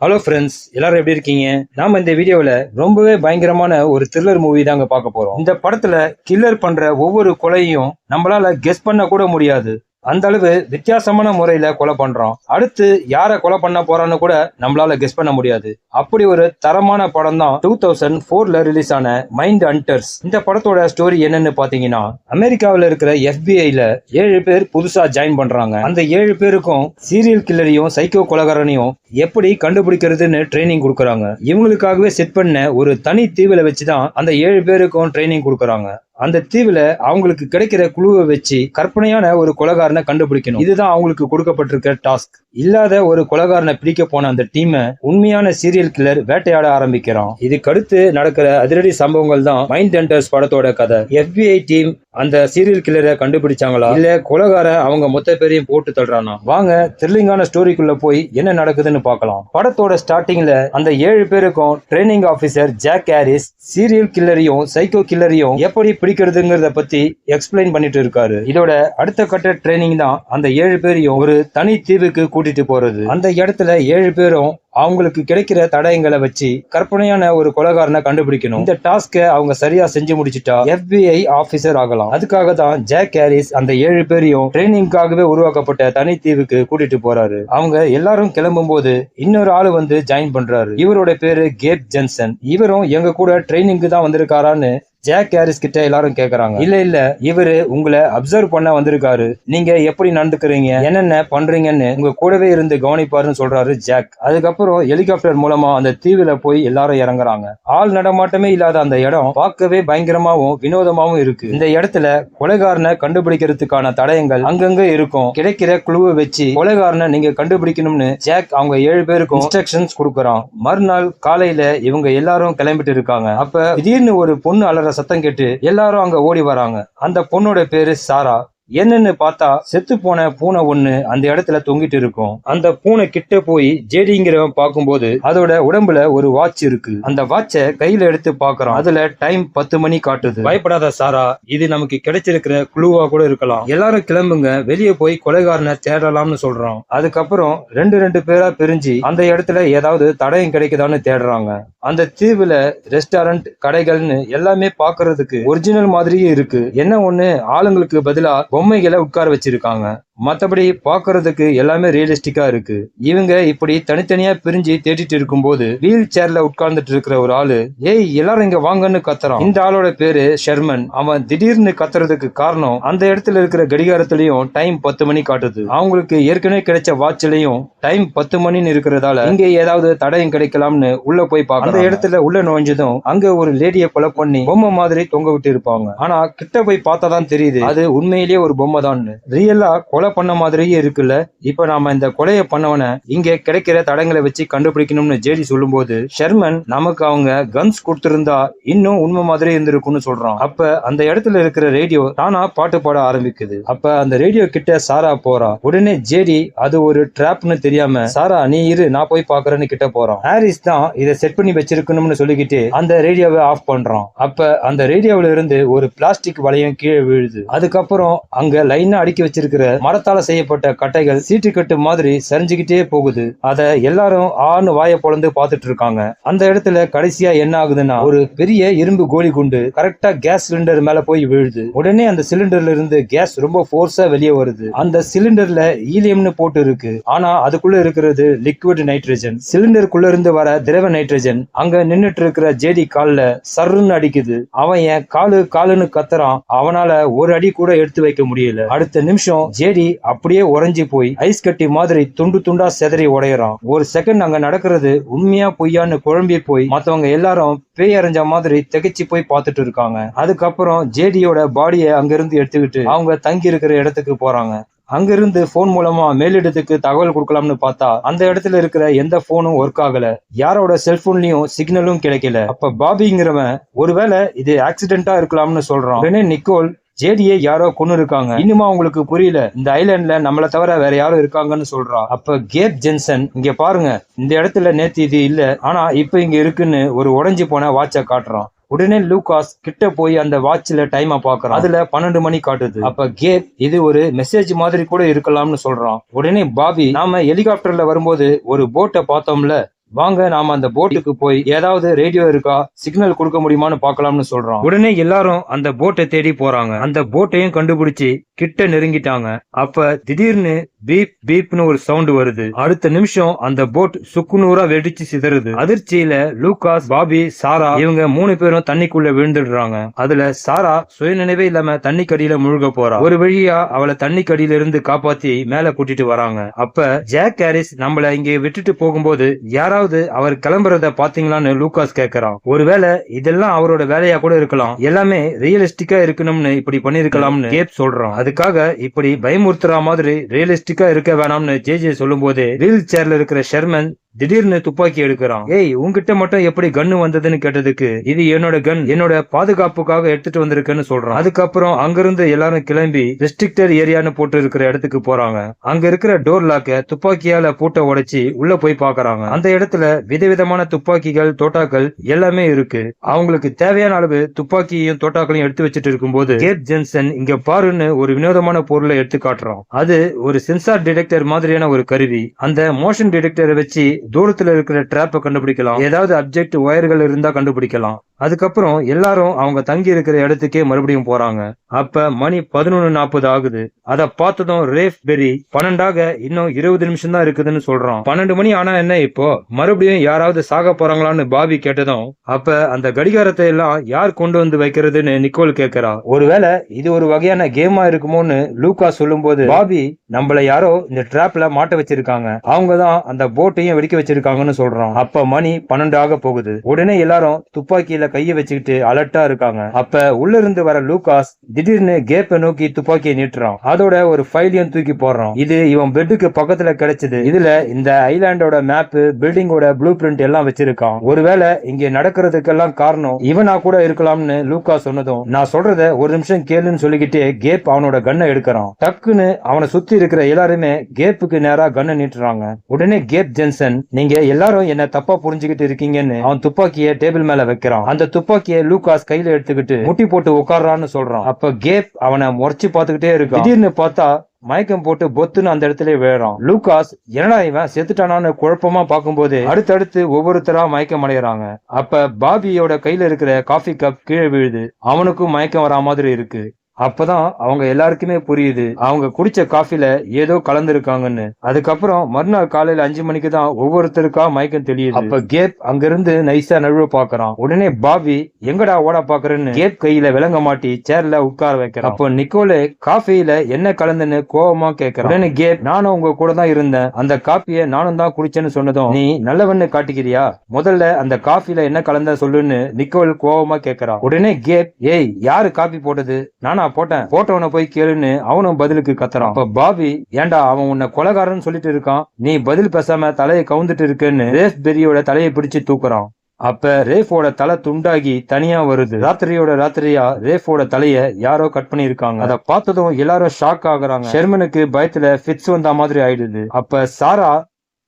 Hello friends எல்லாரும் எப்படி இருக்கீங்க? நாம இந்த வீடியோவில் ரொம்பவே பயங்கரமான ஒரு த்ரில்லர் மூவி தாங்க பார்க்க போறோம். இந்த படத்துல கில்லர் பண்ற ஒவ்வொரு கொலையும் நம்மளால கெஸ் பண்ண கூட முடியாது. அந்த அளவு வித்தியாசமான முறையில கொலை பண்றோம். அடுத்து யாரை கொலை பண்ண போறான்னு கூட நம்மளால கெஸ் பண்ண முடியாது. அப்படி ஒரு தரமான படம் தான் டூ தௌசண்ட் போர்ல ரிலீஸ் ஆன மைண்ட் ஹண்டர்ஸ் இந்த படத்தோட ஸ்டோரி என்னன்னு பாத்தீங்கன்னா அமெரிக்காவில் இருக்கிற எஃபிஐல ஏழு பேர் புதுசா ஜாயின் பண்றாங்க. அந்த ஏழு பேருக்கும் சீரியல் கில்லரையும் சைக்கோ கொலகாரனையும் எப்படி கண்டுபிடிக்கிறதுன்னு ட்ரைனிங் கொடுக்குறாங்க. இவங்களுக்காகவே செட் பண்ண ஒரு தனி தீவுல வச்சுதான் அந்த ஏழு பேருக்கும் ட்ரைனிங் கொடுக்குறாங்க. அந்த தீவுல அவங்களுக்கு கிடைக்கிற குழுவை வச்சு கற்பனையான ஒரு கொலகாரனை கண்டுபிடிக்கணும். இதுதான் அவங்களுக்கு கொடுக்கப்பட்டிருக்க டாஸ்க். இல்லாத ஒரு கொலகாரனை பிடிக்க போன அந்த டீமை உண்மையான சீரியல் கில்லர் வேட்டையாட ஆரம்பிக்கிறான். இதுக்கு அடுத்து நடக்கிற அதிரடி சம்பவங்கள் தான் மைண்ட் ஹண்டர்ஸ் படத்தோட கதை எஃபிஐ டீம் அந்த சீரியல் கில்லரை கண்டுபிடிச்சாங்களா? இல்ல கொலகார அவங்க மொத்த பேரையும் போட்டு தள்ளுறானா? வாங்க த்ரில்லிங்கான ஸ்டோரிக்குள்ள போய் என்ன நடக்குதுன்னு பார்க்கலாம். படத்தோட ஸ்டார்டிங்ல அந்த ஏழு பேருக்கும் training officer Jack Harris serial கில்லரையும் psycho கில்லரையும் எப்படி பிடிக்கிறதுங்கிறத பத்தி எக்ஸ்பிளைன் பண்ணிட்டு இருக்காரு. இதோட அடுத்த கட்ட ட்ரைனிங் தான் அந்த ஏழு பேரையும் ஒரு தனி தீவுக்கு கூட்டிட்டு போறது. அந்த இடத்துல ஏழு பேரும் அவங்களுக்கு கிடைக்கிற தடயங்களை வச்சு கற்பனையான ஒரு கொலகாரனை கண்டுபிடிக்கணும். இந்த டாஸ்கை அவங்க சரியா செஞ்சு முடிச்சிட்டா எஃபிஐ ஆபீசர் ஆகலாம். அதுக்காக தான் ஜாக் ஹாரிஸ் அந்த ஏழு பேரையும் ட்ரைனிங்காகவே உருவாக்கப்பட்ட தனித்தீவுக்கு கூட்டிட்டு போறாரு. அவங்க எல்லாரும் கிளம்பும் போது இன்னொரு ஆளு வந்து ஜாயின் பண்றாரு. இவரோட பேரு கேப் ஜென்சன். இவரும் எங்க கூட ட்ரைனிங்க்கு தான் வந்திருக்காரான்னு ஜாக் ஹாரிஸ் கிட்ட எல்லாரும் கேக்குறாங்க. இல்ல இல்ல. இவரு உங்களை அப்சர்வ் பண்ண வந்திருக்காரு. நீங்க எப்படி நடந்துக்கிறீங்க? என்னென்ன பண்றீங்கன்னு உங்க கூடவே இருந்து கவனிப்பாருன்னு சொல்றாரு ஜாக் அதுக்கப்புறம் ஹெலிகாப்டர் மூலமா அந்த தீவுல போய் எல்லாரும் இறங்குறாங்க. ஆள் நடமாட்டமே இல்லாத அந்த இடம் பார்க்கவே பயங்கரமாவும் வினோதமாவும் இருக்கு. இந்த இடத்துல கொலைகாரனை கண்டுபிடிக்கிறதுக்கான தடயங்கள் அங்கங்க இருக்கும். கிடைக்கிற குழுவை வச்சு கொலைகாரனை நீங்க கண்டுபிடிக்கணும்னு ஜாக் அவங்க ஏழு பேருக்கும் இன்ஸ்ட்ரக்ஷன்ஸ் கொடுக்குறான். மறுநாள் காலையில இவங்க எல்லாரும் கிளம்பிட்டு இருக்காங்க. அப்ப திடீர்னு ஒரு பொண்ணு அலற சத்தம் கேட்டு எல்லாரும் அங்க ஓடி வராங்க. அந்த பொண்ணோட பேரு சாரா. என்னன்னு பார்த்தா செத்து போன பூனை ஒண்ணு அந்த இடத்துல தொங்கிட்டு இருக்கும். அந்த பூனை கிட்ட போய் ஜேடிங்கிறவன் பார்க்கும்போது அதோட உடம்புல ஒரு வாட்ச் இருக்கு. அந்த வாட்சை கையில எடுத்து பாக்குறான் அதுல டைம் பத்து மணி காட்டுது. பயப்படாத சாரா இது நமக்கு கிடைச்சிருக்கிற குழுவா கூட இருக்கலாம். எல்லாரும் கிளம்புங்க வெளியே போய் கொலைகாரனை தேடலாம்னு சொல்றான். அதுக்கப்புறம் ரெண்டு ரெண்டு பேரா பிரிஞ்சு அந்த இடத்துல ஏதாவது தடயம் கிடைக்குதான்னு தேடுறாங்க. அந்த தீவுல ரெஸ்டாரண்ட் கடைகள்னு எல்லாமே பாக்குறதுக்கு ஒரிஜினல் மாதிரியே இருக்கு. என்ன ஒண்ணு? ஆளுங்களுக்கு பதிலா பொம்மைகளை உட்கார வச்சிருக்காங்க. மத்தபடி பாக்குறதுக்கு எல்லாமே ரியலிஸ்டிக்கா இருக்கு. இவங்க இப்படி தனித்தனியா பிரிஞ்சு தேடிட்டு இருக்கும்போது வீல் சேர்ல உட்கார்ந்துட்டு இருக்கிற ஒரு ஆளு ஏய் எல்லாரும் இங்க வாங்கன்னு கத்துறான். இந்த ஆளோட பேரு ஷெர்மன் அவன் திடீர்னு கத்துறதுக்கு காரணம் அந்த இடத்துல இருக்கிற கடிகாரத்திலயும் டைம் பத்து மணி காட்டுது. அவங்களுக்கு ஏற்கனவே கிடைச்ச வாட்ச்லயும் டைம் பத்து மணின்னு இருக்கிறதால இங்க ஏதாவது தடயம் கிடைக்கலாம்னு உள்ள போய் பார்க்க அந்த இடத்துல உள்ள நுழைஞ்சதும் அங்க ஒரு லேடியை கொலை பண்ணி பொம்மை மாதிரி தொங்க விட்டு இருப்பாங்க. ஆனா கிட்ட போய் பார்த்தா தான் தெரியுது அது உண்மையிலேயே ஒரு பொம்மை தான் ரியலா கொலை பண்ண மாதிரியே இருக்குல்ல? இப்ப நாம இந்த கொலையை பண்ணவன இங்க கிடைக்கிற தடங்களை வச்சு கண்டுபிடிக்கணும்னு ஜேடி சொல்லும்போது ஷெர்மன் நமக்கு அவங்க கன்ஸ் கொடுத்திருந்தா இன்னும் உண்மை மாதிரி இருந்திருக்கும்னு சொல்றான். அப்ப அந்த இடத்துல இருக்கிற ரேடியோ தானா பாட்டு பாட ஆரம்பிக்குது. அப்ப அந்த ரேடியோ கிட்ட சாரா போறா. உடனே ஜேடி அது ஒரு ட்ராப்னு தெரியாம சாரா நீ இரு நான் போய் பாக்குறேன்னு கிட்ட போறான். ஹாரிஸ் தான் இதை செட் பண்ணி வச்சிருக்கணும்னு சொல்லிக்கிட்டு அந்த ரேடியோவை ஆஃப் பண்றான். அப்ப அந்த ரேடியோவில இருந்து ஒரு பிளாஸ்டிக் வளையம் கீழே விழுது. அதுக்கப்புறம் அங்க லைனா அடுக்கி வச்சிருக்கிற மரத்தால செய்யப்பட்ட கட்டைகள் சீட்டுக்கட்டு மாதிரி சரிஞ்சுக்கிட்டே போகுது. அத எல்லாரும் ஆண் வாயை பொழந்து பார்த்துட்டு இருக்காங்க. அந்த இடத்துல கடைசியா என்ன ஆகுதுன்னா ஒரு பெரிய இரும்பு கோலி குண்டு கரெக்டா கேஸ் சிலிண்டர் மேல போய் விழுது. உடனே அந்த சிலிண்டர்ல இருந்து கேஸ் ரொம்ப போர்ஸா வெளியே வருது. அந்த சிலிண்டர்ல ஈலியம்னு போட்டு இருக்கு. ஆனா அதுக்குள்ள இருக்கிறது லிக்விட் நைட்ரஜன் சிலிண்டருக்குள்ள இருந்து வர திரவ நைட்ரஜன் அங்க நின்னுட்டு இருக்கிற ஜேடி கால்ல சர்ருன்னு அடிக்குது. அவன் என் காலு காலுன்னு கத்துறான். அவனால ஒரு அடி கூட எடுத்து வைக்க முடியல. அடுத்த நிமிஷம் ஜேடி அப்படியே உறைஞ்சி போய் ஐஸ் கட்டி மாதிரி துண்டு துண்டா செதறி உடையறான். ஒரு செகண்ட் அங்க நடக்கிறது உண்மையா பொய்யான்னு குழம்பி போய் மத்தவங்க எல்லாரும் பேய் அரைஞ்ச மாதிரி திகைச்சு போய் பார்த்துட்டு இருக்காங்க. அதுக்கப்புறம் ஜேடியோட பாடியை அங்கிருந்து எடுத்துக்கிட்டு அவங்க தங்கி இருக்கிற இடத்துக்கு போறாங்க. அங்கிருந்து போன் மூலமா மேலிடத்துக்கு தகவல் கொடுக்கலாம்னு பார்த்தா அந்த இடத்துல இருக்கிற எந்த போனும் ஒர்க் ஆகல. யாரோட செல்போன்லயும் சிக்னலும் கிடைக்கல. அப்ப பாபிங்கிறவன் ஒருவேளை இது ஆக்சிடென்டா இருக்கலாம்னு சொல்றான். உடனே நிக்கோல் ஜேடியை யாரோ கொண்டு இருக்காங்க இன்னுமா உங்களுக்கு புரியல. இந்த ஐலாண்ட்ல நம்மளை தவிர வேற யாரும் இருக்காங்கன்னு சொல்றா. அப்ப கேப் ஜென்சன் இங்க பாருங்க. இந்த இடத்துல நேத்து இது இல்ல. ஆனா இப்ப இங்க இருக்குன்னு ஒரு உடஞ்சி போன வாட்சை காட்டுறான். உடனே லூகாஸ் கிட்ட போய் அந்த வாட்ச்ல டைமை பாக்குறான் அதுல பன்னெண்டு மணி காட்டுது. அப்ப கேப் இது ஒரு மெசேஜ் மாதிரி கூட இருக்கலாம்னு சொல்றான். உடனே பாபி நாம ஹெலிகாப்டர்ல வரும்போது ஒரு போட்டை பார்த்தோம்ல. வாங்க நாம அந்த போட்டுக்கு போய் ஏதாவது ரேடியோ இருக்கா? சிக்னல் கொடுக்க முடியுமான்னு பார்க்கலாம்னு சொல்றோம். உடனே எல்லாரும் அந்த போட்டை தேடி போறாங்க. அந்த போட்டையும் கண்டுபிடிச்சு கிட்ட நெருங்கிட்டாங்க. அப்ப திடீர்னு பீப் பீப்னு ஒரு சவுண்ட் வருது. அடுத்த நிமிஷம் அந்த போட் சுக்குநூறா வெடிச்சு சிதறுது. அதிர்ச்சியில லூகாஸ் பாபி சாரா இவங்க மூணு பேரும் தண்ணிக்குள்ள விழுந்துடுறாங்க. அதுல சாரா சுயநினைவே இல்லாம தண்ணிக்கடியில முழுக போறா. ஒரு வழியா அவளை தண்ணிக்கடியில இருந்து காப்பாத்தி மேல கூட்டிட்டு வராங்க. அப்ப ஜாக் ஹாரிஸ் நம்மள இங்க விட்டுட்டு போகும்போது யாராவது அவர் கிளம்புறத பாத்தீங்களான்னு லூகாஸ் கேக்குறான். ஒருவேளை இதெல்லாம் அவரோட வேலையா கூட இருக்கலாம். எல்லாமே ரியலிஸ்டிக்கா இருக்கணும்னு இப்படி பண்ணிருக்கலாம்னு கேப் சொல்றான். அதுக்காக இப்படி பயமுறுத்துற மாதிரி ரியலிஸ்டிக்கா இருக்க வேணாம்னு ஜே ஜே சொல்லும் போது வீல் சேர்ல இருக்கிற ஷெர்மன் திடீர்னு துப்பாக்கி எடுக்கிறான். ஏய் உங்ககிட்ட மட்டும் எப்படி கன்னு வந்ததுன்னு கேட்டதுக்கு இது என்னோட கன் என்னோட பாதுகாப்புக்காக எடுத்துட்டு வந்திருக்கேன்னு சொல்றான். அதுக்கப்புறம் அங்கிருந்து எல்லாரும் கிளம்பி ரெஸ்ட்ரிக்டட் ஏரியான்னு போட்டு இருக்கிற இடத்துக்கு போறாங்க. அங்க இருக்கிற டோர் லாக்க துப்பாக்கியால பூட்ட உடைச்சி உள்ள போய் பாக்குறாங்க. அந்த இடத்துல விதவிதமான துப்பாக்கிகள் தோட்டாக்கள் எல்லாமே இருக்கு. அவங்களுக்கு தேவையான அளவு துப்பாக்கியும் தோட்டாக்களையும் எடுத்து வச்சுட்டு இருக்கும்போது கேட் ஜென்சன் இங்க பாருன்னு ஒரு வினோதமான பொருளை எடுத்து காட்டுறோம் அது ஒரு சென்சார் டிடெக்டர் மாதிரியான ஒரு கருவி. அந்த மோஷன் டிடெக்டரை வச்சு தூரத்துல இருக்கிற ட்ராப்பை கண்டுபிடிக்கலாம். ஏதாவது அப்ஜெக்ட் ஒயர்கள் இருந்தா கண்டுபிடிக்கலாம். அதுக்கப்புறம் எல்லாரும் அவங்க தங்கி இருக்கிற இடத்துக்கே மறுபடியும் போறாங்க. அப்ப மணி பதினொன்னு நாற்பது ஆகுது. அத பார்த்ததும் ரேஃப் பெரி பன்னெண்டாக இன்னும் இருபது நிமிஷம் தான் இருக்குதுன்னு சொல்றான். பன்னெண்டு மணி ஆனா என்ன இப்போ? மறுபடியும் யாராவது சாக போறாங்களான்னு பாபி கேட்டதும் அப்ப அந்த கடிகாரத்தை எல்லாம் யார் கொண்டு வந்து வைக்கிறதுன்னு நிக்கோல் கேக்குறா. ஒருவேளை இது ஒரு வகையான கேமா இருக்குமோன்னு லூகா சொல்லும்போது பாபி நம்மள யாரோ இந்த ட்ராப்ல மாட்ட வச்சிருக்காங்க. அவங்கதான் அந்த போட்டையும் வெடிக்க வச்சிருக்காங்கன்னு சொல்றான். அப்ப மணி பன்னெண்டு ஆக போகுது. உடனே எல்லாரும் துப்பாக்கியில கைய வச்சுக்கிட்டு அலர்ட்டா இருக்காங்க. அப்ப உள்ள இருந்து வர லூகாஸ் திடீர்னு கேப்பை நோக்கி துப்பாக்கியை நீட்டுறான். அதோட ஒரு ஃபைலையும் தூக்கி போடுறான். இது இவன் பெட்டுக்கு பக்கத்துல கிடைச்சது. இதுல இந்த ஐலாண்டோட மேப் பில்டிங்கோட ப்ளூ பிரிண்ட் எல்லாம் வச்சிருக்கான். ஒருவேளை இங்க நடக்கிறதுக்கெல்லாம் காரணம் இவனா கூட இருக்கலாம்னு லூகா சொன்னதும் நான் சொல்றத ஒரு நிமிஷம் கேளுன்னு சொல்லிக்கிட்டே கேப் அவனோட கன்னை எடுக்கிறான். டக்குன்னு அவனை சுத்தி இருக்கிற எல்லாருமே கேப்புக்கு நேரா கன்னை நீட்டுறாங்க. உடனே கேப் ஜென்சன் நீங்க எல்லாரும் என்ன தப்பா புரிஞ்சுக்கிட்டு இருக்கீங்கன்னு அவன் துப்பாக்கிய டேபிள் மேல வைக்கிறான். அந்த துப்பாக்கிய லூகாஸ் கையில எடுத்துக்கிட்டு முட்டி போட்டு உட்கார்றான்னு சொல்றான். அப்ப கேப் அவனை முறைச்சு பாத்துக்கிட்டே இருக்கான். திடீர்னு பார்த்தா மயக்கம் போட்டு பொத்துன்னு அந்த இடத்துல விழுறான். லூகாஸ் என்னடா இவன் செத்துட்டானான்னு குழப்பமா பார்க்கும்போது அடுத்தடுத்து ஒவ்வொருத்தரா மயக்கம் அடையறாங்க. அப்ப பாபியோட கையில இருக்கிற காஃபி கப் கீழே விழுது. அவனுக்கும் மயக்கம் வரா மாதிரி இருக்கு. அப்பதான் அவங்க எல்லாருக்குமே புரியுது. அவங்க குடிச்ச காஃபில ஏதோ கலந்துருக்காங்கன்னு. அதுக்கப்புறம் மறுநாள் காலையில அஞ்சு மணிக்கு தான் ஒவ்வொருத்தருக்கா மயக்கம் தெரியுது அப்ப கேப் அங்கிருந்து நைஸா நழுவ பாக்குறான் உடனே பாபி எங்கடா ஓட பாக்குறேன்னு கேப் கையில விளங்க மாட்டி சேர்ல உட்கார வைக்கிறான். அப்போ நிக்கோலே காஃபில என்ன கலந்துன்னு கோபமா கேக்குறான். உடனே கேப் நானும் உங்க கூட தான் இருந்தேன். அந்த காப்பிய நானும் தான் குடிச்சேன்னு சொன்னதும் நீ நல்லவன்னு காட்டிக்கிறியா? முதல்ல அந்த காஃபில என்ன கலந்த சொல்லுன்னு நிக்கோல் கோபமா கேக்குறான். உடனே கேப் ஏய் யாரு காப்பி போட்டது? நானா போட்டேன். போட்டவனை போய் கேளுன்னு அவனும் பதிலுக்கு கத்துறான். அப்ப பாபி ஏன்டா அவன் உன்னை கொலகாரன்னு சொல்லிட்டு இருக்கான்? நீ பதில் பேசாம தலையை கவுந்துட்டு இருக்கேன்னு ரேஸ் பெரியோட தலையை பிடிச்சு தூக்குறான். அப்ப ரேஃபோட தலை துண்டாகி தனியா வருது. ராத்திரியோட ராத்திரியா ரேஃபோட தலைய யாரோ கட் பண்ணிருக்காங்க அத பார்த்ததும் எல்லாரும் ஷாக் ஆகுறாங்க. ஷெர்மனுக்கு பயத்துல ஃபிட்ஸ் வந்த மாதிரி ஆயிடுது. அப்ப சாரா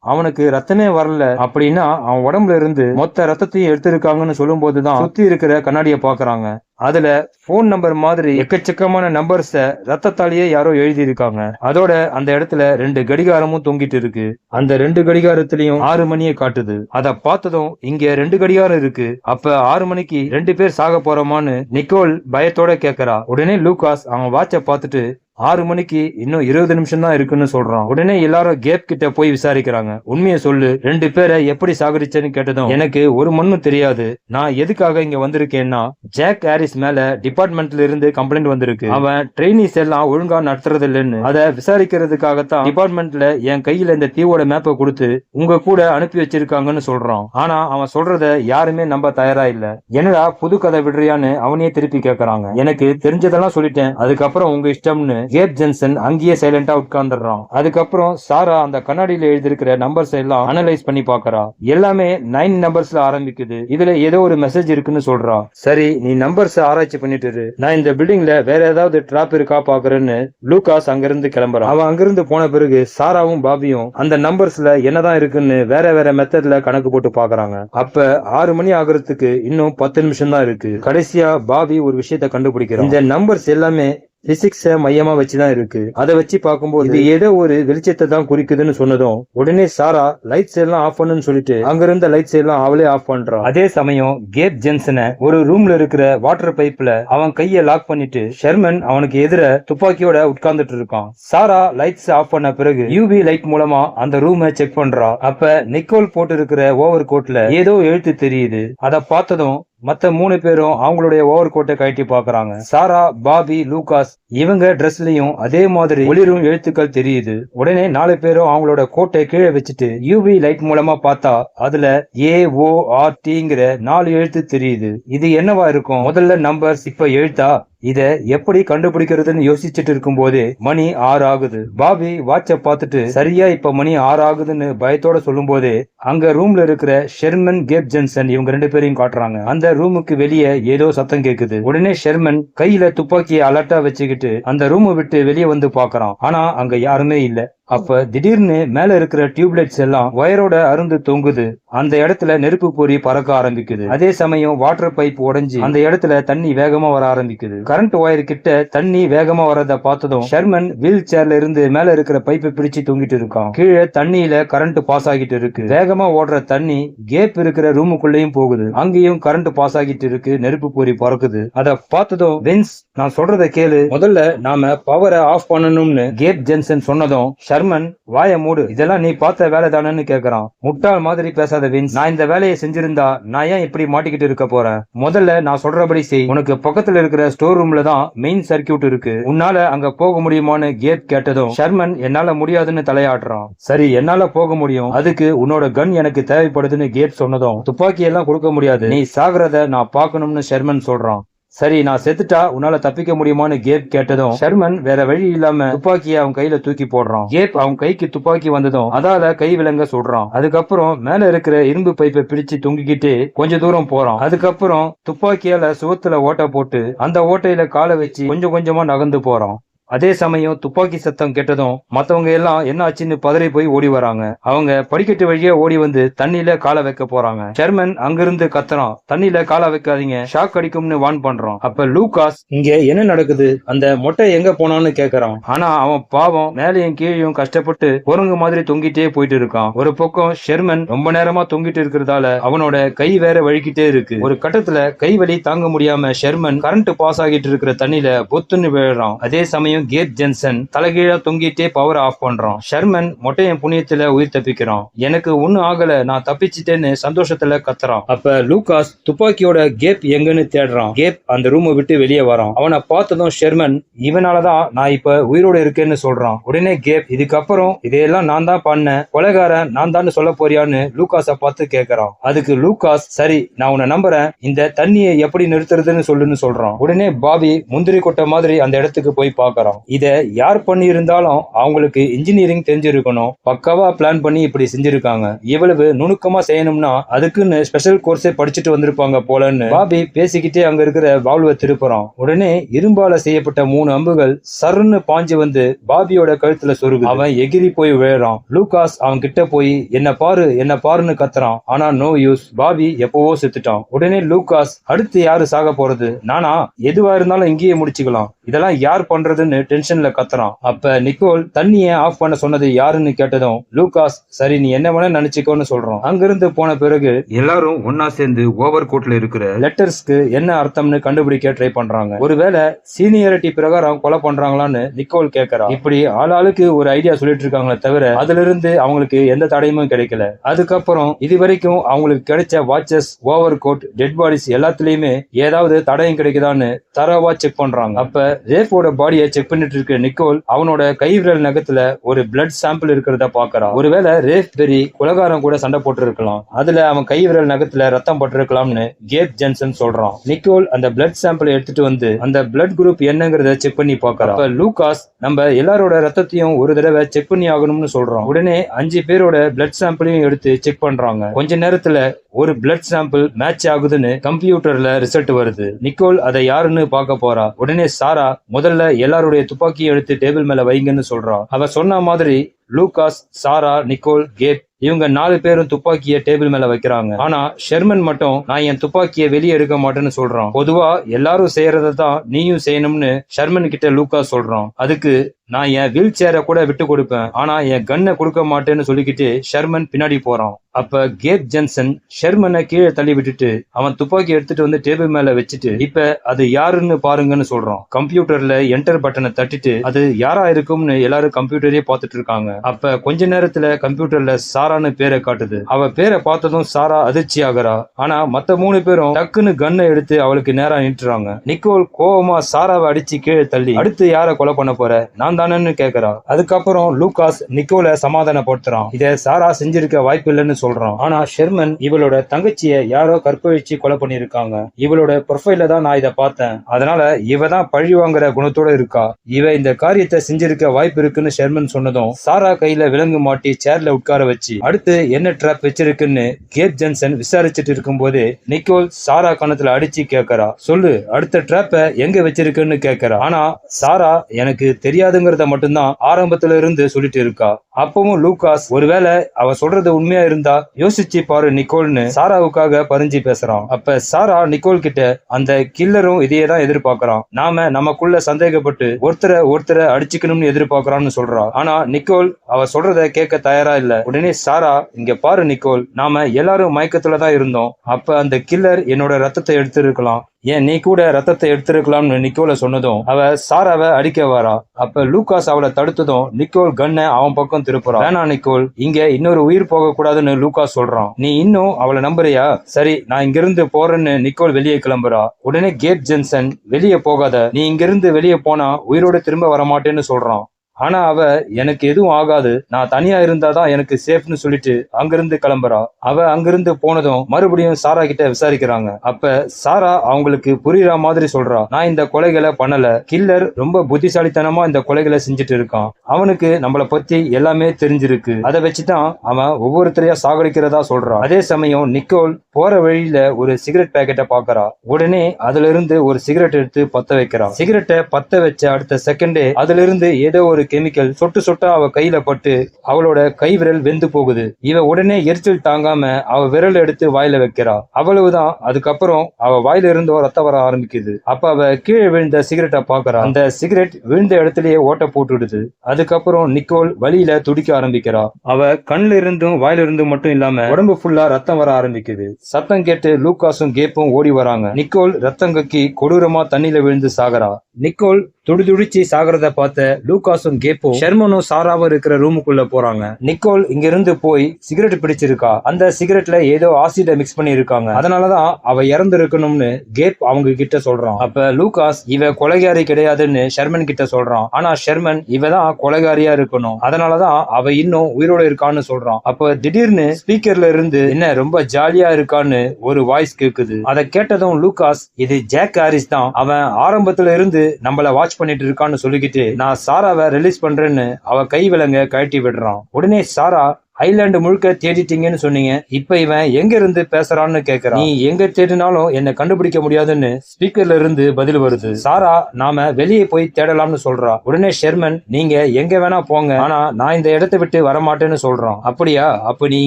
அவனுக்கு ரத்தமே வரல அப்படின்னா அவன் உடம்புல இருந்து மொத்த ரத்தத்தையும் எடுத்திருக்காங்கன்னு சொல்லும் போதுதான் சுத்தி இருக்கிற கண்ணாடிய பாக்குறாங்க அதுல போன் நம்பர் மாதிரி எக்கச்சக்கமான நம்பர்ஸ ரத்தத்தாலேயே யாரோ எழுதி இருக்காங்க அதோட அந்த இடத்துல ரெண்டு கடிகாரமும் தொங்கிட்டு இருக்கு. அந்த ரெண்டு கடிகாரத்திலயும் ஆறு மணியை காட்டுது. அத பார்த்ததும் இங்க ரெண்டு கடிகாரம் இருக்கு. அப்ப ஆறு மணிக்கு ரெண்டு பேர் சாக போறோமான்னு நிக்கோல் பயத்தோட கேக்குறா. உடனே லூகாஸ் அவன் வாட்ச பார்த்துட்டு ஆறு மணிக்கு இன்னும் இருபது நிமிஷம் தான் இருக்குன்னு சொல்றான். உடனே எல்லாரும் கேப் கிட்ட போய் விசாரிக்கிறாங்க. உண்மையை சொல்லு ரெண்டு பேரை எப்படி சாகரிச்சேன்னு கேட்டதும் எனக்கு ஒரு மண்ணும் தெரியாது. நான் எதுக்காக இங்க வந்திருக்கேன்னா ஜாக் ஹாரிஸ் ஆபீஸ் மேல டிபார்ட்மெண்ட்ல இருந்து கம்ப்ளைண்ட் வந்திருக்கு. அவன் ட்ரெயினிஸ் எல்லாம் ஒழுங்கா நடத்துறது இல்லைன்னு அதை விசாரிக்கிறதுக்காகத்தான் டிபார்ட்மெண்ட்ல என் கையில இந்த தீவோட மேப்பை கொடுத்து உங்க கூட அனுப்பி வச்சிருக்காங்கன்னு சொல்றான். ஆனா அவன் சொல்றத யாருமே நம்ப தயாரா இல்ல. என்னடா புது கதை விடுறியான்னு அவனையே திருப்பி கேக்குறாங்க. எனக்கு தெரிஞ்சதெல்லாம் சொல்லிட்டேன். அதுக்கப்புறம் உங்க இஷ்டம்னு கேப் ஜென்சன் அங்கேயே சைலண்டா உட்கார்ந்துடுறான். அதுக்கப்புறம் சாரா அந்த கண்ணாடியில எழுதிருக்கிற நம்பர்ஸ் எல்லாம் அனலைஸ் பண்ணி பாக்குறா. எல்லாமே நைன் நம்பர்ஸ்ல ஆரம்பிக்குது. இதுல ஏதோ ஒரு மெசேஜ் இருக்குன்னு சொல்றா. சரி நீ நம்பர்ஸ் ஆராய்ச்சி பண்ணிட்டு நான் இந்த பில்டிங்ல வேற ஏதாவது டிராப் இருக்கா பாக்குறேன்னு லூகாஸ் அங்கிருந்து கிளம்புறான். அவன் அங்கிருந்து போன பிறகு சாராவும் பாபியும் அந்த நம்பர்ஸ்ல என்னதான் இருக்குன்னு வேற வேற மெத்தட்ல கணக்கு போட்டு பாக்குறாங்க. அப்ப ஆறு மணி ஆகுறதுக்கு இன்னும் பத்து நிமிஷம் தான் இருக்கு. கடைசியா பாபி ஒரு விஷயத்த கண்டுபிடிக்கிறான். இந்த நம்பர்ஸ் எல்லாமே பிசிக்ஸ மையமா வச்சுதான் இருக்கு. அதை வச்சு பார்க்கும்போது இது ஏதோ ஒரு வெளிச்சத்தை தான் குறிக்குதுன்னு சொன்னதும் உடனே சாரா லைட்ஸ் எல்லாம் ஆஃப் பண்ணுன்னு சொல்லிட்டு அங்க இருந்த லைட்ஸ் எல்லாம் அவளே ஆஃப் பண்றான். அதே சமயம் கேப் ஜென்சனை ஒரு ரூம்ல இருக்கிற வாட்டர் பைப்ல அவன் கைய லாக் பண்ணிட்டு ஷெர்மன் அவனுக்கு எதிர துப்பாக்கியோட உட்கார்ந்துட்டு இருக்கான். சாரா லைட்ஸ் ஆஃப் பண்ண பிறகு யூவி லைட் மூலமா அந்த ரூமை செக் பண்றா. அப்ப நிக்கோல் போட்டு இருக்கிற ஓவர் கோட்ல ஏதோ எழுத்து தெரியுது. அத பார்த்ததும் மற்ற மூணு பேரும் அவங்களுடைய ஓவர் கோட்டை கழட்டி பாக்குறாங்க சாரா பாபி லூகாஸ் இவங்க ட்ரெஸ்லயும் அதே மாதிரி ஒளிரும் எழுத்துக்கள் தெரியுது. உடனே நாலு பேரும் அவங்களோட கோட்டை கீழே வச்சுட்டு யூவி லைட் மூலமா பார்த்தா அதுல ஏ ஓ ஆர் டிங்கிற நாலு எழுத்து தெரியுது. இது என்னவா இருக்கும்? முதல்ல நம்பர்ஸ் இப்ப எழுத்தா? இத எப்படி கண்டுபிடிக்கிறதுன்னு யோசிச்சுட்டு இருக்கும் போதே மணி ஆறு ஆகுது பாபி வாட்ச பார்த்துட்டு சரியா இப்ப மணி ஆறு ஆகுதுன்னு பயத்தோட சொல்லும் போதே அங்க ரூம்ல இருக்கிற ஷெர்மன் கேப் ஜென்சன் இவங்க ரெண்டு பேரையும் காட்டுறாங்க. அந்த ரூமுக்கு வெளியே ஏதோ சத்தம் கேக்குது. உடனே ஷெர்மன் கையில துப்பாக்கியை அலர்ட்டா வச்சுக்கிட்டு அந்த ரூமை விட்டு வெளியே வந்து பாக்குறான் ஆனா அங்க யாருமே இல்ல. அப்ப திடீர்னு மேல இருக்கிற டியூப்லைட்ஸ் எல்லாம் ஒயரோட அருந்து தொங்குது. அந்த இடத்துல நெருப்பு பொறி பறக்க ஆரம்பிக்குது. அதே சமயம் வாட்டர் பைப் உடைஞ்சு அந்த இடத்துல தண்ணி வேகமா வர ஆரம்பிக்குது. கரண்ட் ஒயர் கிட்ட தண்ணி வேகமா வரத பார்த்ததும் ஷெர்மன் வீல் சேர்ல இருந்து மேல இருக்கிற பைப்பை பிரிச்சு தொங்கிட்டு இருக்கான். கீழே தண்ணியில கரண்ட் பாஸ் ஆகிட்டு இருக்கு. வேகமா ஓடுற தண்ணி கேப் இருக்கிற ரூமுக்குள்ளேயும் போகுது. அங்கேயும் கரண்ட் பாஸ் ஆகிட்டு இருக்கு. நெருப்பு பொறி பறக்குது. அத பார்த்ததும் வென்ஸ் நான் சொல்றத கேளு. முதல்ல நாம பவரை ஆஃப் பண்ணணும்னு கேப் ஜென்சன் சொன்னதும் ஷர்மன் வாய மூடு. இதெல்லாம் நீ பார்த்த வேலை தானேன்னு கேக்குறான். முட்டாள் மாதிரி பேசாத வின்ஸ். நான் இந்த வேலையை செஞ்சிருந்தா நான் ஏன் இப்படி மாட்டிக்கிட்டு இருக்க போறேன்? முதல்ல நான் சொல்றபடி செய். உனக்கு பக்கத்துல இருக்கிற ஸ்டோர் ரூம்ல தான் மெயின் சர்க்கியூட் இருக்கு. உன்னால அங்க போக முடியுமான்னு கேட் கேட்டதும் ஷர்மன் என்னால முடியாதுன்னு தலையாடுறான் சரி என்னால போக முடியும். அதுக்கு உன்னோட கன் எனக்கு தேவைப்படுதுன்னு கேட் சொன்னதும் துப்பாக்கி எல்லாம் கொடுக்க முடியாது. நீ சாகுறத நான் பார்க்கணும்னு ஷெர்மன் சொல்றான். சரி நான் செத்துட்டா உன்னால தப்பிக்க முடியுமான்னு கேப் கேட்டதும் ஷெர்மன் வேற வழி இல்லாம துப்பாக்கியை அவன் கையில தூக்கி போடுறான். கேப் அவன் கைக்கு துப்பாக்கி வந்ததும் அதால கை விலங்க சொல்றான். அதுக்கப்புறம் மேல இருக்கிற இரும்பு பைப்பை பிடிச்சு தொங்கிக்கிட்டு கொஞ்ச தூரம் போறான். அதுக்கப்புறம் துப்பாக்கியால சுவத்துல ஓட்டை போட்டு அந்த ஓட்டையில காலை வச்சு கொஞ்சம் கொஞ்சமா நகர்ந்து போறான். அதே சமயம் துப்பாக்கி சத்தம் கேட்டதும் மத்தவங்க எல்லாம் என்ன ஆச்சுன்னு பதறி போய் ஓடி வராங்க. அவங்க படிக்கட்டு வழியே ஓடி வந்து தண்ணியில காலை வைக்க போறாங்க. ஷெர்மன் அங்கிருந்து கத்துறான். தண்ணியில காலை வைக்காதீங்க. ஷாக் அடிக்கும்னு வான் பண்றான். அப்ப லூகாஸ் இங்க என்ன நடக்குது? அந்த மொட்டை எங்க போனான்னு கேக்குறான். ஆனா அவன் பாவம் மேலையும் கீழையும் கஷ்டப்பட்டு குரங்கு மாதிரி தொங்கிட்டே போயிட்டு இருக்கான். ஒரு பக்கம் ஷெர்மன் ரொம்ப நேரமா தொங்கிட்டு இருக்கிறதால அவனோட கை வேற வழுக்கிட்டே இருக்கு. ஒரு கட்டத்துல கை வலி தாங்க முடியாம ஷெர்மன் கரண்ட் பாஸ் ஆகிட்டு இருக்கிற தண்ணியில பொத்துன்னு விழுறான். அதே சமயம் கேட் ஜென்சன் தலைகீழா தொங்கிட்டே பவர் ஆஃப் பண்றான் ஷெர்மன் மொட்டையன் புனியத்துல உயிர் தப்பிக்கிறான் எனக்கு ஒன்னும் ஆகல நான் தப்பிச்சிட்டேன்னு சந்தோஷத்துல கத்துறான். அப்ப லூகாஸ் துப்பாக்கியோட கேப் எங்கன்னு தேடுறான். கேப் அந்த ரூமை விட்டு வெளியே வரான். அவனை பார்த்ததும் ஷெர்மன் இவனாலதான் நான் இப்ப உயிரோட இருக்கேன்னு சொல்றான். உடனே கேப் இதுக்கப்புறம் இதையெல்லாம் நான் தான் பண்ணேன். கொலைகாரன் நான் தான் சொல்ல போறியான்னு லூகாஸ பார்த்து கேக்குறான். அதுக்கு லூகாஸ் சரி நான் உன்னை நம்புறேன். இந்த தண்ணியை எப்படி நிறுத்துறதுன்னு சொல்லுன்னு சொல்றான். உடனே பாபி முந்திரி கொட்டை மாதிரி அந்த இடத்துக்கு போய் பார்க்கறான் இதை யார் பண்ணியிருந்தாலும் அவங்களுக்கு இன்ஜினியரிங் தெரிஞ்சிருக்கணும். பக்காவா பிளான் பண்ணி இப்படி செஞ்சிருக்காங்க. இவ்வளவு நுணுக்கமா செய்யணும்னா அதுக்குன்னு ஸ்பெஷல் கோர்ஸே படிச்சுட்டு வந்திருப்பாங்க போலன்னு பாபி பேசிக்கிட்டே அங்க இருக்கிற வால்வை திருப்புறான். உடனே இரும்பால செய்யப்பட்ட மூணு அம்புகள் சருன்னு பாஞ்சு வந்து பாபியோட கழுத்துல சொருகு அவன் எகிரி போய் விழுறான். லூகாஸ் அவன் கிட்ட போய் என்ன பாரு என்ன பாருன்னு கத்துறான். ஆனா நோ யூஸ் பாபி எப்பவோ செத்துட்டான். உடனே லூகாஸ் அடுத்து யாரு சாக போறது? நானா. எதுவா இருந்தாலும் இங்கேயே முடிச்சுக்கலாம். இதெல்லாம் யார் பண்றதுன்னு டென்ஷன்ல கத்துறான். அப்ப நிக்கோல் தண்ணிய ஆஃப் பண்ண சொன்னது யாருன்னு கேட்டதும் லூகாஸ் சரி நீ என்ன வேணா நினைச்சுக்கோன்னு சொல்றான். அங்கிருந்து போன பிறகு எல்லாரும் ஒன்னா சேர்ந்து ஓவர் கோட்ல இருக்கிற லெட்டர்ஸ்க்கு என்ன அர்த்தம்னு கண்டுபிடிக்க ட்ரை பண்றாங்க. ஒருவேளை சீனியாரிட்டி பிரகாரம் கொலை பண்றாங்களான்னு நிக்கோல் கேக்குறா. இப்படி ஆளாளுக்கு ஒரு ஐடியா சொல்லிட்டு இருக்காங்களே தவிர அதுல இருந்து அவங்களுக்கு எந்த தடையுமும் கிடைக்கல. அதுக்கப்புறம் இது வரைக்கும் அவங்களுக்கு கிடைச்ச watches overcoat dead bodies எல்லாத்துலயுமே ஏதாவது தடயம் கிடைக்குதான்னு தரவா செக் பண்றாங்க. அப்ப ரேஃபோட பாடியை செக் பண்ணிட்டு இருக்க நிக்கோல் அவனோட கை விரல் நகத்துல ஒரு பிளட் சாம்பிள் இருக்கிறத பாக்குறான் ஒருவேளை ரேஃப் பெரி குலகாரம் கூட சண்டை போட்டு இருக்கலாம் அதுல அவன் கை விரல் நகத்துல ரத்தம் பட்டிருக்கலாம்னு கேப் ஜென்சன் சொல்றான். நிக்கோல் அந்த பிளட் சாம்பிளை எடுத்துட்டு வந்து அந்த பிளட் குரூப் என்னங்கறத செக் பண்ணி பாக்குறான் அப்ப லூகாஸ் நம்ம எல்லாரோட ரத்தத்தையும் ஒரு தடவை செக் பண்ணி ஆகணும்னு சொல்றான். உடனே அஞ்சு பேரோட பிளட் சாம்பிளையும் எடுத்து செக் பண்றாங்க. கொஞ்ச நேரத்துல ஒரு பிளட் சாம்பிள் மேட்ச் ஆகுதுன்னு கம்ப்யூட்டர்ல ரிசல்ட் வருது. நிக்கோல் அதை யாருன்னு பார்க்க போறா. உடனே சாரா முதல்ல எல்லாருடைய துப்பாக்கியை எடுத்து டேபிள் மேல வைங்கன்னு சொல்றா அவ சொன்ன மாதிரி லூகாஸ் சாரா நிக்கோல் கேட் இவங்க நாலு பேரும் துப்பாக்கிய டேபிள் மேல வைக்கிறாங்க. ஆனா ஷெர்மன் மட்டும் நான் என் துப்பாக்கிய வெளியே எடுக்க மாட்டேன்னு சொல்றான். பொதுவா எல்லாரும் செய்யறதை தான் நீயும் செய்யணும்னு ஷெர்மன் கிட்ட லூக்கா சொல்றான். அதுக்கு நான் என் வீல் சேரை கூட விட்டு கொடுப்பேன். ஆனா என் கன்னை கொடுக்க மாட்டேன்னு சொல்லிக்கிட்டு ஷெர்மன் பின்னாடி போறான். அப்ப கேப் ஜென்சன் ஷெர்மனை கீழே தள்ளி விட்டுட்டு அவன் துப்பாக்கி எடுத்துட்டு வந்து டேபிள் மேல வச்சுட்டு இப்ப அது யாருன்னு பாருங்கன்னு சொல்றான். கம்ப்யூட்டர்ல என்டர் பட்டனை தட்டிட்டு அது யாரா இருக்கும்னு எல்லாரும் கம்ப்யூட்டரே பார்த்துட்டு இருக்காங்க. அப்ப கொஞ்ச நேரத்துல கம்ப்யூட்டர்ல சாரான்னு பேரை காட்டுது. அவ பேரை பார்த்ததும் சாரா அதிர்ச்சி ஆகுறா. ஆனா மத்த மூணு பேரும் டக்குன்னு கன்னை எடுத்து அவளுக்கு நேரா நின்றுறாங்க. நிக்கோல் கோவமா சாராவை அடிச்சு கீழே தள்ளி அடுத்து யார கொலை பண்ண போற? நான் தானேன்னு கேக்குறா. அதுக்கப்புறம் லூகாஸ் நிக்கோல சமாதானப்படுத்துறான். இதை சாரா செஞ்சிருக்க வாய்ப்பு இல்லைன்னு சொல்றான். ஆனா ஷெர்மன் இவளோட தங்கச்சிய யாரோ கற்பழிச்சு கொலை பண்ணிருக்காங்க இவளோட ப்ரொஃபைல தான் நான் இதை பார்த்தேன். அதனால இவ தான் பழி வாங்குற குணத்தோட இருக்கா. இவ இந்த காரியத்தை செஞ்சிருக்க வாய்ப்பு இருக்குன்னு ஷெர்மன் சொன்னதும் சாரா கையில விலங்கு மாட்டி சேர்ல உட்கார வச்சு அடுத்து என்ன ட்ராப் வச்சிருக்குன்னு கேப் ஜென்சன் விசாரிச்சுட்டு இருக்கும்போது நிக்கோல் சாரா கணத்துல அடிச்சு கேக்குறா. சொல்லு அடுத்த ட்ராப்ப எங்க வச்சிருக்குன்னு கேக்குறா. ஆனா சாரா எனக்கு தெரியாதுங்க அப்படிங்கறத மட்டும்தான் ஆரம்பத்துல இருந்து சொல்லிட்டு இருக்கா. அப்பவும் லூகாஸ் ஒருவேளை அவ சொல்றது உண்மையா இருந்தா யோசிச்சு பாரு நிக்கோல்னு சாராவுக்காக பறிஞ்சு பேசுறான். அப்ப சாரா நிக்கோல் கிட்ட அந்த கில்லரும் இதையே தான் எதிர்பார்க்கறான். நாம நமக்குள்ள சந்தேகப்பட்டு ஒருத்தரை ஒருத்தரை அடிச்சுக்கணும்னு எதிர்பார்க்கறான்னு சொல்றா. ஆனா நிக்கோல் அவ சொல்றத கேட்க தயாரா இல்ல. உடனே சாரா இங்க பாரு நிக்கோல் நாம எல்லாரும் மயக்கத்துலதான் இருந்தோம். அப்ப அந்த கில்லர் என்னோட ரத்தத்தை எடுத்திருக்கலாம். ஏன் நீ கூட ரத்தத்தை எடுத்திருக்கலாம்னு நிக்கோல சொன்னதும் அவ சாராவை அடிக்க வரா அப்ப லூகாஸ் அவளை தடுத்ததும் நிக்கோல் கன்னை அவன் பக்கம் திருப்புறான் வேணா நிக்கோல் இங்க இன்னொரு உயிர் போக கூடாதுன்னு லூகாஸ் சொல்றான். நீ இன்னும் அவளை நம்புறியா? சரி நான் இங்கிருந்து போறேன்னு நிக்கோல் வெளியே கிளம்புறா. உடனே கேப் ஜென்சன் வெளியே போகாத. நீ இங்கிருந்து வெளியே போனா உயிரோட திரும்ப வரமாட்டேன்னு சொல்றான். ஆனா அவ எனக்கு எதுவும் ஆகாது. நான் தனியா இருந்தாதான் எனக்கு சேஃப்னு சொல்லிட்டு அங்கிருந்து கிளம்புறா. அவ அங்கிருந்து போனதும் மறுபடியும் சாரா கிட்ட விசாரிக்கிறாங்க. அப்ப சாரா அவங்களுக்கு புரியுற மாதிரி சொல்றா. நான் இந்த கொலைகளை பண்ணல. கில்லர் ரொம்ப புத்திசாலித்தனமா இந்த கொலைகளை செஞ்சுட்டு இருக்கான். அவனுக்கு நம்மள பத்தி எல்லாமே தெரிஞ்சிருக்கு. அதை வச்சுதான் அவன் ஒவ்வொருத்தரையா சாகடிக்கிறதா சொல்றான் அதே சமயம் நிக்கோல் போற வழியில ஒரு சிகரெட் பேக்கெட்டை பாக்குறா. உடனே அதுல இருந்து ஒரு சிகரெட் எடுத்து பத்த வைக்கிறா. சிகரெட்டை பத்த வச்ச அடுத்த செகண்டே அதுல இருந்து ஏதோ ஒரு கெமிக்கல் சொட்டு சொட்டா அவ கையில பட்டு அவளோட கை விரல் வெந்து போகுது. இவ உடனே எரிச்சல் தாங்காம அவ விரல் எடுத்து வாயில வைக்கிறா. அவ்வளவுதான். அதுக்கப்புறம் அவ வாயில இருந்தோ ரத்தம் வர ஆரம்பிக்குது. அப்ப அவ கீழே விழுந்த சிகரெட்டை பாக்குறா. அந்த சிகரெட் விழுந்த இடத்துலயே ஓட்ட போட்டுடுது. அதுக்கப்புறம் நிக்கோல் வழியில துடிக்க ஆரம்பிக்கிறா. அவ கண்ணுல இருந்தும் வாயில இருந்தும் மட்டும் இல்லாம உடம்பு ஃபுல்லா ரத்தம் வர ஆரம்பிக்குது. சத்தம் கேட்டு லூகாஸும் கேப்பும் ஓடி வராங்க. நிக்கோல் ரத்தம் கக்கி கொடூரமா தண்ணியில விழுந்து சாகரா நிக்கோல் துடிதுடிச்சு சாகிறத பார்த்த லூகாஸும் கேப்பும் ஷெர்மனும் சாராவும் இருக்கிற ரூமுக்குள்ள போறாங்க. நிக்கோல் இங்க இருந்து போய் சிகரெட் பிடிச்சிருக்கா? அந்த சிகரெட்ல ஏதோ ஆசிட மிக்ஸ் பண்ணி இருக்காங்க அதனாலதான் அவ இறந்து இருக்கணும்னு கேப் அவங்க கிட்ட சொல்றான். அப்ப லூகாஸ் இவ கொலைகாரி கிடையாதுன்னு ஷெர்மன் கிட்ட சொல்றான். ஆனா ஷெர்மன் இவ தான் கொலைகாரியா இருக்கணும். அதனாலதான் அவ இன்னும் உயிரோட இருக்கான்னு சொல்றான். அப்ப திடீர்னு ஸ்பீக்கர்ல இருந்து என்ன ரொம்ப ஜாலியா இருக்கான்னு ஒரு வாய்ஸ் கேக்குது. அதை கேட்டதும் லூகாஸ் இது ஜாக் ஹாரிஸ் தான். அவன் ஆரம்பத்துல இருந்து நம்மள வாட்ச் பண்ணிட்டு இருக்கான்னு சொல்லிக்கிட்டு நான் சாராவை ரிலீஸ் பண்றேன்னு அவ கை விலங்க கழட்டி விடுறான். உடனே சாரா ஐலாண்டு முழுக்க தேடிட்டீங்கன்னு சொன்னீங்க. இப்போ இவன் எங்க இருந்து பேசுறான்னு கேக்குறான். நீ எங்க தேடினாலும் என்ன கண்டுபிடிக்க முடியாதுன்னு ஸ்பீக்கர்ல இருந்து பதில் வருது. சாரா நாம வெளியே போய் தேடலாம்னு சொல்றா. உடனே ஷெர்மன் நீங்க எங்க வேணா போங்க. ஆனா நான் இந்த இடத்தை விட்டு வரமாட்டேன்னு சொல்றான். அப்படியா? அப்ப நீ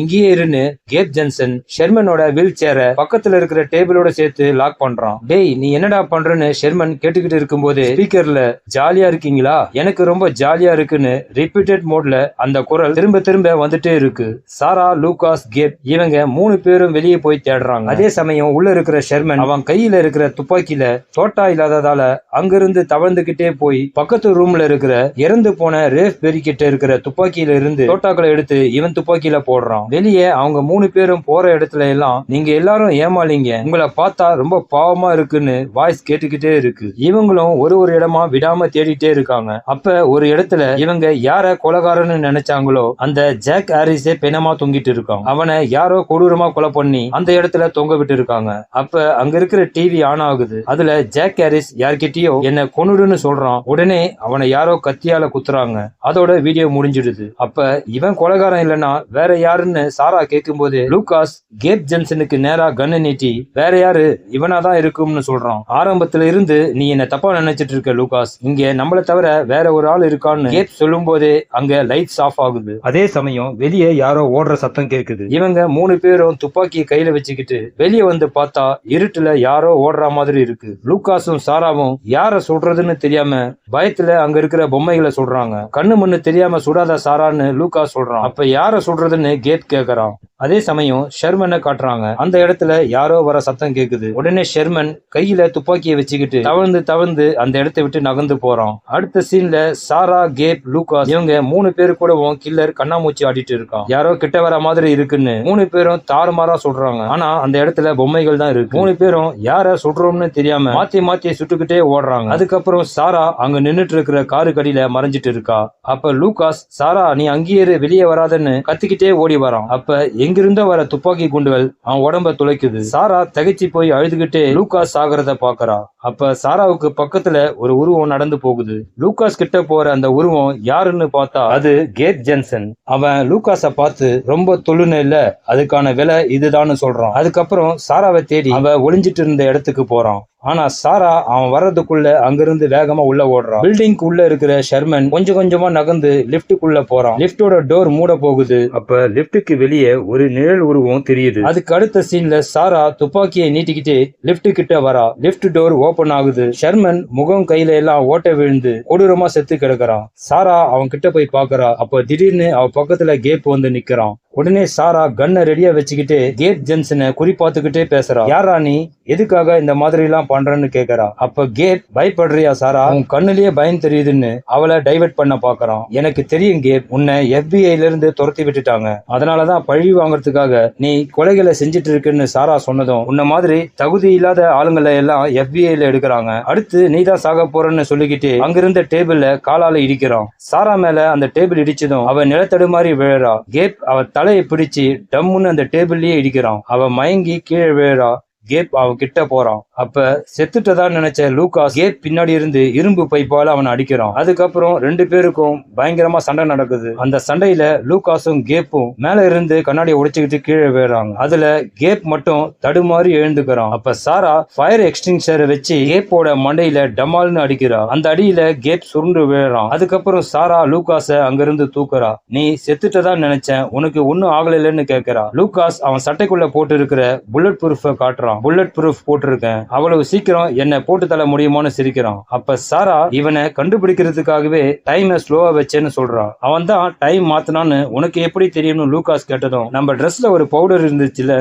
இங்கேயே இருன்னு கேப் ஜென்சன் ஷெர்மனோட வீல் சேரை பக்கத்துல இருக்கிற டேபிளோட சேர்த்து லாக் பண்றான். டேய் நீ என்னடா பண்றன்னு ஷெர்மன் கேட்டுக்கிட்டு இருக்கும்போது ஸ்பீக்கர்ல ஜாலியா இருக்கீங்களா? எனக்கு ரொம்ப ஜாலியா இருக்குன்னு ரிப்பீட்டட் மோட்ல அந்த குரல் திரும்ப திரும்ப வந்துட்டு இருக்கு. சாரா லூகாஸ் கேப் இவங்க மூணு பேரும் வெளியே போய் தேடுறாங்க. அதே சமயம் உள்ள இருக்கிற ஷெர்மன் அவன் கையில இருக்கிற துப்பாக்கியில தோட்டா இல்லாததால அங்கிருந்து தவழ்ந்துகிட்டே போய் பக்கத்து ரூம்ல இருக்கிற இறந்து போன ரேஃப் பெரி கிட்ட இருக்கிற துப்பாக்கியில இருந்து தோட்டாக்களை எடுத்து இவன் துப்பாக்கியில போடுறான். வெளியே அவங்க மூணு பேரும் போற இடத்துல எல்லாம் நீங்க எல்லாரும் ஏமாளிங்க. உங்களை பார்த்தா ரொம்ப பாவமா இருக்குன்னு வாய்ஸ் கேட்டுக்கிட்டே இருக்கு. இவங்களும் ஒரு ஒரு இடமா விடாம தேடிட்டே இருக்காங்க. அப்ப ஒரு இடத்துல இவங்க யார கொலகாரன்னு நினைச்சாங்களோ அந்த ஜாக் ஹாரிஸே பெணமா தொங்கிட்டு இருக்கான். அவனை யாரோ கொடூரமா கொலை பண்ணி அந்த இடத்துல தொங்க விட்டு இருக்காங்க அப்ப அங்க இருக்கிற டிவி ஆன் ஆகுது. அதுல ஜாக் ஹாரிஸ் யார்கிட்டயோ என்ன கொன்னுடுன்னு சொல்றான். உடனே அவனை யாரோ கத்தியால குத்துறாங்க. அதோட வீடியோ முடிஞ்சிடுது. அப்ப இவன் கொலைகாரன் இல்லனா வேற யாருன்னு சாரா கேட்கும்போது லூகாஸ் கேப் ஜென்சனுக்கு நேரா கண்ணு நீட்டி வேற யாரு? இவனாதான் இருக்கும்னு சொல்றான். ஆரம்பத்துல இருந்து நீ என்ன தப்பா நினைச்சிட்டு இருக்க லூகாஸ். இங்க நம்மள தவிர வேற ஒரு ஆள் இருக்கான்னு கேப் சொல்லும் போதே அங்க லைட்ஸ் ஆஃப் ஆகுது. அதே சமயம் வெளியே வெளியே யாரோ ஓடுற சத்தம் கேக்குது. இவங்க மூணு பேரும் துப்பாக்கியை கையில வச்சுக்கிட்டு வெளியே வந்து பார்த்தா இருட்டுல யாரோ ஓடுற மாதிரி இருக்கு. லூகாஸும் சாராவும் யார சுடுறதுன்னு தெரியாம பயத்துல அங்க இருக்கிற பொம்மைகளை சுடுறாங்க கண்ணு மண்ணு தெரியாம சுடாத சாரான்னு லூகாஸ் சொல்றான். அப்ப யார சுடுறதுன்னு கேட் கேக்குறான். அதே சமயம் ஷெர்மனை காட்டுறாங்க. அந்த இடத்துல யாரோ வர சத்தம் கேக்குது. உடனே ஷெர்மன் கையில துப்பாக்கியை வச்சுக்கிட்டு தவழ்ந்து தவழ்ந்து அந்த இடத்தை விட்டு நகர்ந்து போறான். அடுத்த சீன்ல சாரா கேப் லூகாஸ் இவங்க மூணு பேர் கூடவும் கில்லர் கண்ணாமூச்சி ஆடிட்டு இருக்கு இருக்கான் யாரோ கிட்ட வர மாதிரி இருக்குன்னு மூணு பேரும் தாறுமாறா சொல்றாங்க. ஆனா அந்த இடத்துல பொம்மைகள் தான் இருக்கு. மூணு பேரும் யார சுடுறோம்னு தெரியாம மாத்தி மாத்தி சுட்டுக்கிட்டே ஓடுறாங்க. அதுக்கப்புறம் சாரா அங்க நின்னுட்டு இருக்கிற காரு கடியில மறைஞ்சிட்டு இருக்கா. அப்ப லூகாஸ் சாரா நீ அங்கேயே வெளியே வராதன்னு கத்திக்கிட்டே ஓடி வரான். அப்ப எங்கிருந்தோ வர துப்பாக்கி குண்டுகள் அவன் உடம்ப துளைக்குது. சாரா தகைச்சு போய் அழுதுகிட்டே லூகாஸ் ஆகிறத பாக்குறா. அப்ப சாராவுக்கு பக்கத்துல ஒரு உருவம் நடந்து போகுது. லூகாஸ் கிட்ட போற அந்த உருவம் யாருன்னு பார்த்தா அது கேட் ஜென்சன். அவன் லூகாஸ் பார்த்து ரொம்ப தொழுன அதுக்கான விலை இதுதான்னு சொல்றான். அதுக்கப்புறம் சாராவை தேடி அவ ஒளிஞ்சிட்டு இருந்த இடத்துக்கு போறான். ஆனா சாரா அவன் வர்றதுக்குள்ள அங்கிருந்து வேகமா உள்ள ஓடுறான். பில்டிங்க்கு உள்ள இருக்கிற ஷெர்மன் கொஞ்சம் கொஞ்சமா நகர்ந்து லிப்டுக்குள்ள போறான். லிப்டோட டோர் மூட போகுது அப்ப லிப்டுக்கு வெளியே ஒரு நிழல் உருவம் தெரியுது. அதுக்கு அடுத்த சீன்ல சாரா துப்பாக்கியை நீட்டிக்கிட்டு லிப்ட் கிட்ட வரா. லிப்ட் டோர் ஓபன் ஆகுது. ஷெர்மன் முகம் கையில எல்லாம் ஓட்ட விழுந்து கொடூரமா செத்து கிடக்குறான். சாரா அவன் கிட்ட போய் பாக்குறா அப்ப திடீர்னு அவ பக்கத்துல கேப் வந்து நிக்கிறான். உடனே சாரா கன்னை ரெடியா வச்சுக்கிட்டு கேட் ஜென்சனை குறி பார்த்துக்கிட்டே பேசுறா. யாரா நீ? எதுக்காக இந்த மாதிரி எல்லாம் பண்றேன்னு கேக்குறா. அப்ப கேப் பயப்படுறியா சாரா? உன் கண்ணுலயே பயம் தெரியுதுன்னு அவளை டைவர்ட் பண்ண பாக்குறான். எனக்கு தெரியும் கேப் உன்னை FBI ல இருந்து துரத்தி விட்டுட்டாங்க. அதனாலதான் பழி வாங்குறதுக்காக நீ கொலைகளை செஞ்சுட்டு இருக்குன்னு சாரா சொன்னதும் உன்ன மாதிரி தகுதி இல்லாத ஆளுங்களை எல்லாம் FBI ல எடுக்கிறாங்க. அடுத்து நீ தான் சாக போறன்னு சொல்லிக்கிட்டு அங்கிருந்த டேபிள்ல காலால இடிக்கிறான். சாரா மேல அந்த டேபிள் இடிச்சதும் அவ நிலத்தடுமாறி விழறா. கேப் அவ தலையை பிடிச்சு டம்முன்னு அந்த டேபிள்லயே இடிக்கிறான். அவ மயங்கி கீழே விழறா. கேப் அவன் கிட்ட போறான். அப்ப செத்துட்டதா நினைச்ச லூகாஸ் கேப் பின்னாடி இருந்து இரும்பு பைப்பால அவனை அடிக்கிறான். அதுக்கப்புறம் ரெண்டு பேருக்கும் பயங்கரமா சண்டை நடக்குது. அந்த சண்டையில லூகாஸும் கேப்பும் மேல இருந்து கண்ணாடியை உடைச்சுக்கிட்டு கீழே விழுறாங்க அதுல கேப் மட்டும் தடுமாறி எழுந்துக்கிறான். அப்ப சாரா ஃபயர் எக்ஸ்டிங்ஷரை வச்சு கேப்போட மண்டையில டமால்னு அடிக்கிறா. அந்த அடியில கேப் சுருண்டு விழுறான். அதுக்கப்புறம் சாரா லூகாஸ அங்கிருந்து தூக்குறா. நீ செத்துட்டதா நினைச்சேன். உனக்கு ஒன்னும் ஆகலைன்னு கேக்குறா. லூகாஸ் அவன் சட்டைக்குள்ள போட்டு இருக்கிற புல்லட் ப்ரூஃப காட்டுறான். புல்லட் ப்ரூஃப் போட்டிருக்கேன். அவ்வளவு சீக்கிரம் என்னை போட்டு தள்ள முடியுமான்னு சிரிக்கிறான். அப்ப சாரா இவனை கண்டுபிடிக்கிறதுக்காகவே டைமை ஸ்லோவா வச்சேன்னு சொல்றான். அவன் தான் டைம் மாத்தினான்னு உனக்கு எப்படி தெரியும்னு லூகாஸ் கேட்டதும் நம்ம ட்ரெஸ்ல ஒரு பவுடர் இருந்துச்சுல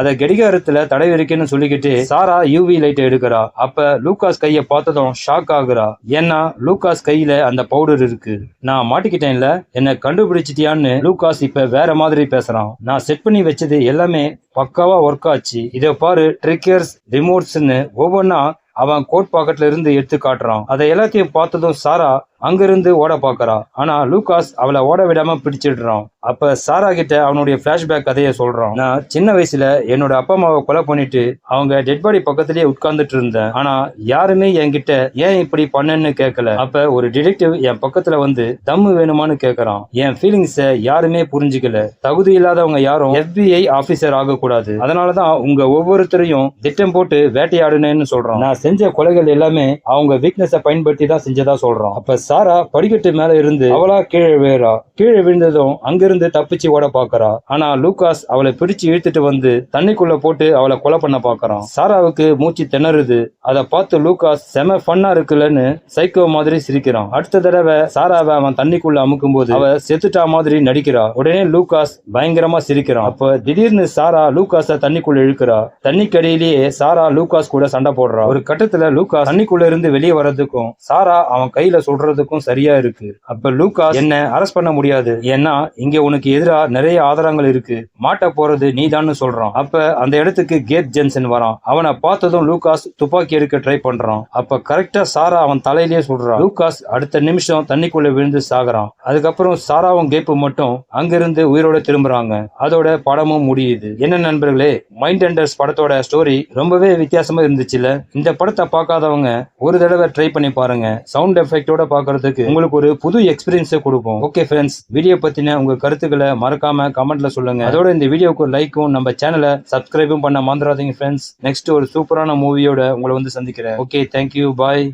அத கடிகாரத்துல இருக்குன்னு சொல்லிக்கிட்டு சாரா யூவி லைட் எடுக்கிறா. அப்ப லூகாஸ் கைய பார்த்ததும் ஷாக் ஆகுறா. ஏன்னா லூகாஸ் கையில அந்த பவுடர் இருக்கு. நான் மாட்டிக்கிட்டேன்ல என்ன கண்டுபிடிச்சிட்டியான்னு லூகாஸ் இப்ப வேற மாதிரி பேசுறான். நான் செட் பண்ணி வச்சது எல்லாமே பக்காவா ஒர்க் ஆச்சு. இதை பாரு ட்ரிக்கர்ஸ் ரிமோட்ஸ்னு ஒவ்வொன்னா அவன் கோட் பாக்கெட்ல இருந்து எடுத்து காட்டுறான். அதை எல்லாத்தையும் பார்த்ததும் சாரா அங்கிருந்து ஓட பார்க்கறா. ஆனா லூகாஸ் அவளை ஓட விடாம பிடிச்சிடுறான். அப்ப சாரா கிட்ட அவனுடைய பிளாஷ்பேக் கதையை சொல்றான். நான் சின்ன வயசுல என்னோட அப்பா அம்மாவை கொலை பண்ணிட்டு அவங்க டெட் பாடி பக்கத்திலேயே உட்கார்ந்துட்டு இருந்தேன். ஆனா யாருமே என்கிட்ட ஏன் இப்படி பண்ணேன்னு கேட்கல. அப்ப ஒரு டிடெக்டிவ் என் பக்கத்துல வந்து தம்மு வேணுமான்னு கேக்குறான் என் ஃபீலிங்ஸ யாருமே புரிஞ்சுக்கல. தகுதி இல்லாதவங்க யாரும் FBI ஆபீசர் ஆகக்கூடாது. அதனாலதான் உங்க ஒவ்வொருத்தரையும் திட்டம் போட்டு வேட்டையாடுனேன்னு சொல்றான். நான் செஞ்ச கொலைகள் எல்லாமே அவங்க வீக்னஸ பயன்படுத்தி தான் செஞ்சதா சொல்றான். அப்ப சாரா படிக்கட்டு மேல இருந்து அவளா கீழே வேறா கீழே விழுந்ததும் அங்கிருந்து தப்பிச்சு ஓட பாக்குறா. ஆனா லூகாஸ் அவளை பிடிச்சு இழுத்துட்டு வந்து தண்ணிக்குள்ள போட்டு அவளை கொலை பண்ண பாக்குறான். சாராவுக்கு மூச்சு திணறுது. அதை பார்த்து லூகாஸ் செம ஃபன்னா இருக்குல்லன்னு சைக்கோ மாதிரி சிரிக்கிறான். அடுத்த தடவை சாராவை அவன் தண்ணிக்குள்ள அமுக்கும் போது அவ செத்துட்டா மாதிரி நடிக்கிறா. உடனே லூகாஸ் பயங்கரமா சிரிக்கிறான். அப்ப திடீர்னு சாரா லூகாஸ தண்ணிக்குள்ள இழுக்கிறா. தண்ணிக்கடியிலேயே சாரா லூகாஸ் கூட சண்டை போடுறா. ஒரு கட்டத்துல லூகாஸ் தண்ணிக்குள்ள இருந்து வெளியே வர்றதுக்கும் சாரா அவன் கையில சொல்றதுக்கும் சரியா இருக்கு. அப்ப லூகாஸ் என்ன அரெஸ்ட் பண்ண முடியாது. ஏன்னா இங்க உனக்கு எதிரா நிறைய ஆதாரங்கள் இருக்கு. மாட்ட போறது நீதான்னு சொல்றான். அப்ப அந்த இடத்துக்கு கேப் ஜென்சன் வரான். அவனை பார்த்ததும் லூகாஸ் துப்பாக்கி எடுக்க ட்ரை பண்றான். அப்ப கரெக்டா சாரா அவன் தலையிலேயே சொல்றான் லூகாஸ் அடுத்த நிமிஷம் தண்ணிக்குள்ள விழுந்து சாகுறான். அதுக்கப்புறம் சாராவும் கேப்பு மட்டும் அங்கிருந்து உயிரோட திரும்புறாங்க. அதோட படமும் முடியுது. என்ன நண்பர்களே மைண்ட் அண்டர்ஸ் படத்தோட ஸ்டோரி ரொம்பவே வித்தியாசமா இருந்துச்சுல? இந்த படத்தை பார்க்காதவங்க ஒரு தடவை ட்ரை பண்ணி பாருங்க. சவுண்ட் எஃபெக்டோட பார்க்க பார்க்கறதுக்கு உங்களுக்கு ஒரு புது எக்ஸ்பீரியன்ஸை கொடுக்கும் ஓகே ஃப்ரெண்ட்ஸ் வீடியோ பத்தின உங்க கருத்துக்களை மறக்காம கமெண்ட்ல சொல்லுங்க. அதோட இந்த வீடியோக்கு லைக்கும் நம்ம சேனலை சப்ஸ்கிரைபும் பண்ண மறந்துடாதீங்க ஃப்ரெண்ட்ஸ் நெக்ஸ்ட் ஒரு சூப்பரான மூவியோட உங்களை வந்து சந்திக்கிறேன். Okay thank you bye